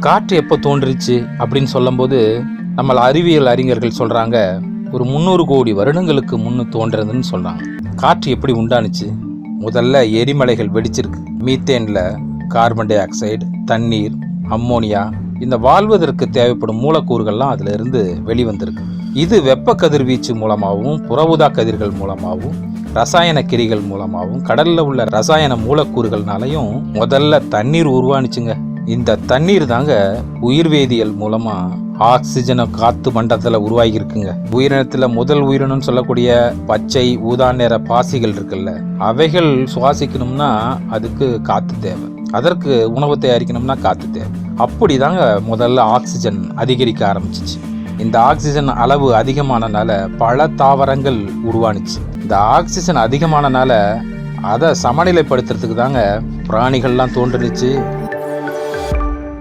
காற்று எப்போ தோன்றுச்சு அப்படின்னு சொல்லும்போது நம்ம அறிவியல் அறிஞர்கள் சொல்கிறாங்க ஒரு முந்நூறு கோடி வருடங்களுக்கு முன்னு தோன்றதுன்னு சொல்கிறாங்க காற்று எப்படி உண்டானுச்சு? முதல்ல எரிமலைகள் வெடிச்சிருக்கு. மீத்தேனில் கார்பன் டை ஆக்சைடு தண்ணீர் அம்மோனியா இந்த வாழ்வதற்கு தேவைப்படும் மூலக்கூறுகள்லாம் அதிலிருந்து வெளிவந்திருக்கு. இது வெப்ப கதிர்வீச்சு மூலமாகவும் புறவுதா கதிர்கள் மூலமாகவும் ரசாயன கிரிகள் மூலமாகவும் கடலில் உள்ள ரசாயன மூலக்கூறுகள்னாலையும் முதல்ல தண்ணீர் உருவானுச்சுங்க. இந்த தண்ணீர் தாங்க உயிர் வேதியியல் மூலமா ஆக்சிஜனை காத்து மண்டலத்தில் உருவாகி இருக்குங்க முதல் உயிரினம்னு சொல்லக்கூடிய பச்சை ஊதா நிற பாசிகள் இருக்குல்ல அவைகள் சுவாசிக்கணும்னா அதுக்கு காத்து தேவை. அதற்கு உணவு தயாரிக்கணும்னா காத்து தேவை. அப்படி தாங்க முதல்ல ஆக்சிஜன் அதிகரிக்க ஆரம்பிச்சிச்சு. இந்த ஆக்சிஜன் அளவு அதிகமானனால பல தாவரங்கள் உருவானுச்சு. இந்த ஆக்சிஜன் அதிகமானனால அதை சமநிலைப்படுத்துறதுக்கு தாங்க பிராணிகள்லாம் தோன்றுனுச்சு